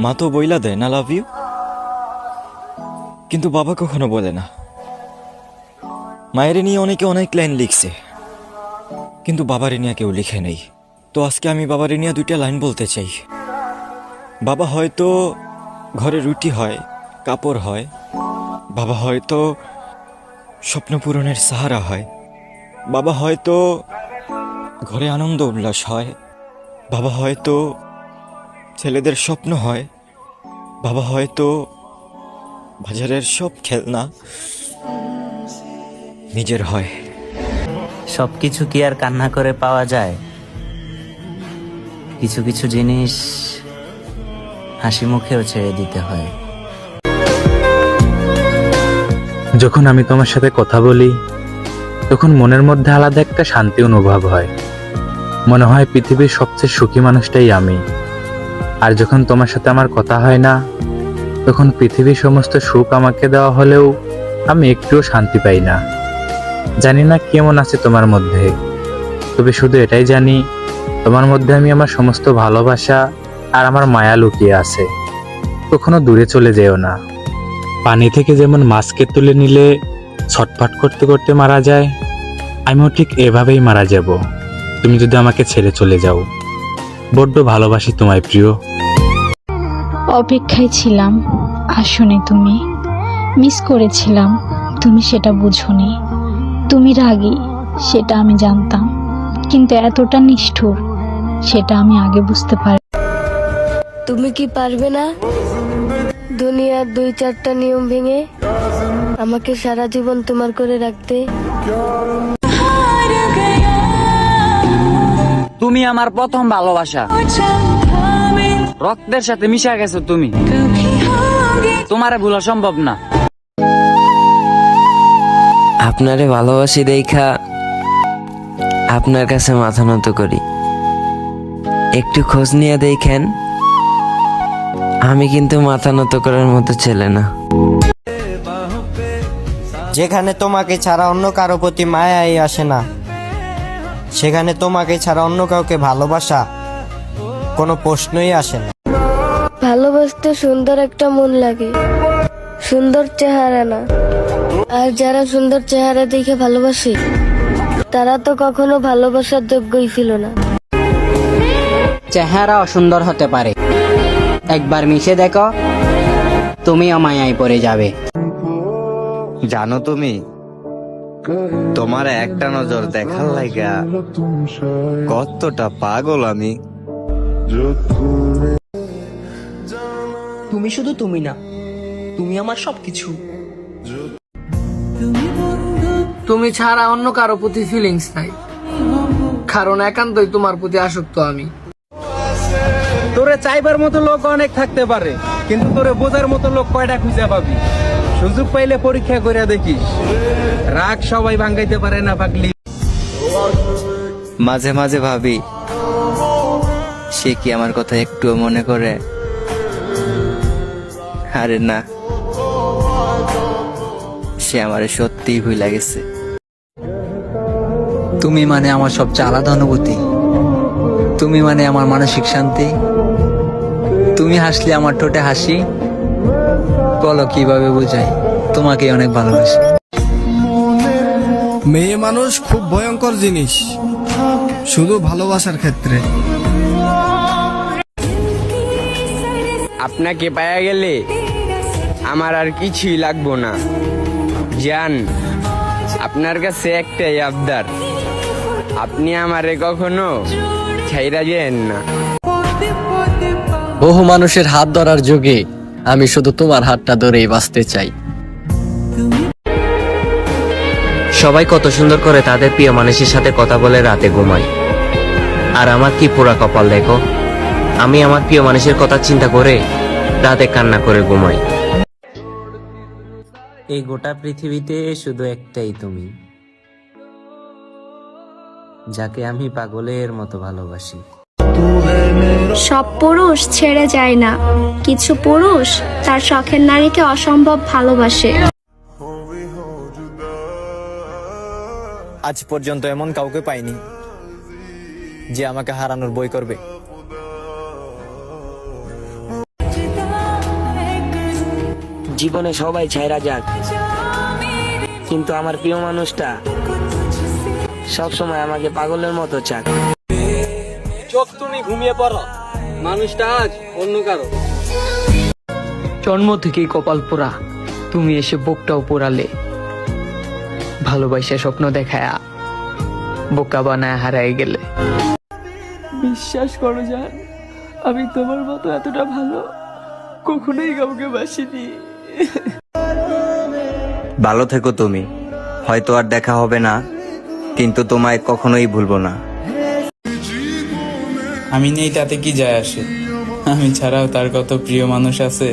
মা তো বইলা দেয়, না লাভ ইউ কিন্তু বাবা কখনো বলে না। মায়ের নিয়ে অনেকে অনেক লাইন লিখছে। কিন্তু বাবার নিয়ে কেউ লিখে নেই। তো আজকে আমি বাবার নিয়ে দুইটা লাইন বলতে চাই। বাবা হয়তো ঘরে রুটি হয়, কাপড় হয়। বাবা হয়তো স্বপ্ন পূরণের সাহারা হয়। বাবা হয়তো ঘরে আনন্দ উল্লাস হয়। বাবা হয়তো ছেলেদের স্বপ্ন হয় বাবা হয়তো বাজারের সব খেলনা নিজের হয়। সব কিছু কি আর কান্না করে পাওয়া যায়? কিছু কিছু জিনিস হাসি মুখেও ছেড়ে দিতে হয়। যখন আমি তোমার সাথে কথা বলি তখন মনের মধ্যে আলাদা একটা শান্তি অনুভব হয়। মনে হয় পৃথিবীর সবচেয়ে সুখী মানুষটাই আমি। আর যখন তোমার সাথে আমার কথা হয় না, তখন পৃথিবীর সমস্ত সুখ আমাকে দেওয়া হলেও আমি একটুও শান্তি পাই না। জানি না কেমন আছে তোমার মধ্যে, তবে শুধু এটাই জানি, তোমার মধ্যে আমি আমার সমস্ত ভালোবাসা আর আমার মায়া লুকিয়ে আছে। কখনো দূরে চলে যেও না। পানি থেকে যেমন মাছকে তুলে নিলে ছটফট করতে করতে মারা যায়, আমিও ঠিক এভাবেই মারা যাব। তুমি যদি আমাকে ছেড়ে চলে যাও। বড্ড ভালোবাসি তোমায় প্রিয়। অপেক্ষায় ছিলাম। আসনি তুমি। মিস করেছিলাম। তুমি সেটা বুঝোনি। তুমি রাগী সেটা আমি জানতাম। কিন্তু এতটা নিষ্ঠুর সেটা আমি আগে বুঝতে পারি তুমি কি পারবে না? দুনিয়ার দুই চারটা নিয়ম ভেঙে আমাকে সারা জীবন তোমার করে রাখতে? তুমি আমার প্রথম ভালোবাসা। রক্তের সাথে মিশা গেছো তুমি। তোমারে ভুলা সম্ভব না। আপনারে ভালোবাসি দেখা আপনার কাছে মাথা নত করি। একটু খোঁজ নিয়ে দেখেন আমি কিন্তু মাথা নত করার মতো ছেলে না। যেখানে তোমাকে ছাড়া অন্য কারও প্রতি মায়াই আসে না। সেখানে তোমাকে ছাড়া অন্য কাউকে ভালোবাসা কোনো প্রশ্নই আসে না। ভালোবাসতে সুন্দর একটা মন লাগে। সুন্দর চেহারা না। আর যারা সুন্দর চেহারা দেখে ভালোবাসে তারা তো কখনো ভালোবাসার যোগ্যই ছিল না। চেহারা অসুন্দর হতে পারে। একবার মিশে দেখো তুমিও মায়ায় পড়ে যাবে। জানো তুমি তোমার একটা নজর দেখার লাগা কতটা পাগল আমি। তুমি শুধু তুমি না তুমি আমার সবকিছু। তুমি ছাড়া অন্য কারও প্রতি ফিলিংস নাই। কারণ একান্তই তোমার প্রতি আসক্ত আমি। তোরে চাইবার মতো লোক অনেক থাকতে পারে কিন্তু তোরে বোঝার মতো লোক কয়টা খুঁজে পাবি? সুযোগ পাইলে পরীক্ষা করে দেখিস। রাগ সবাই ভাঙ্গাইতে পারে না পাগলি। মাঝে মাঝে ভাবি সে কি আমার কথা একটুও মনে করে? আরে না সে আমার সত্যিই ভুলে গেছে। তুমি মানে আমার সবচেয়ে আলাদা অনুভূতি। তুমি মানে আমার মানসিক শান্তি। তুমি হাসলে আমার ঠোঁটে হাসি। বলো কীভাবে বোঝাই? তোমাকে অনেক ভালোবাসি। মেয়ে মানুষ খুব ভয়ঙ্কর জিনিস। শুধু ভালোবাসার ক্ষেত্রে। আপনাকে পায়া গেলে আমার আর কিছুই লাগবো না। জান আপনার কাছে একটাই আবদার। আপনি আমারে কখনো ছাইরা যেন না। বহু মানুষের হাত ধরার যুগে আমি শুধু তোমার হাতটা ধরেই বাঁচতে চাই। সবাই কত সুন্দর করে তাদের প্রিয় মানুষের সাথে কথা বলে রাতে ঘুমায়। আর আমার কি পোড়া কপাল দেখো? আমি আমার প্রিয় মানুষের কথা চিন্তা করে রাতে কান্না করে ঘুমাই। এই গোটা পৃথিবীতে শুধু একটাই তুমি যাকে আমি পাগলের মতো ভালোবাসি। সব পুরুষ ছেড়ে যায় না। কিছু পুরুষ তার শখের নারীকে অসম্ভব ভালোবাসে। আজ পর্যন্ত এমন কাউকে পাইনি যে আমাকে হারানোর বই করবে। জীবনে সবাই ছাইরা যাক। কিন্তু আমার প্রিয় মানুষটা সব সময় আমাকে পাগলের মতো চাক। চোখ তুমি ঘুমিয়ে পড়ো। মানুষটা আজ অন্য কারও। জন্ম থেকেই কপাল পোড়া। তুমি এসে বুকটাও পোড়ালে। ভালোবাসা স্বপ্ন দেখায় বোকা বানায় হারাই গেলে। বিশ্বাস করো জান আমি তোমার মতো এতটা ভালো কখনোই কাউকে বাসিনি। ভালো থেকো তুমি হয়তো আর দেখা হবে না কিন্তু তোমায় কখনোই ভুলবো না। আমি নেই তাতে কি যায় আসে? আমি ছাড়াও তার কত প্রিয় মানুষ আছে?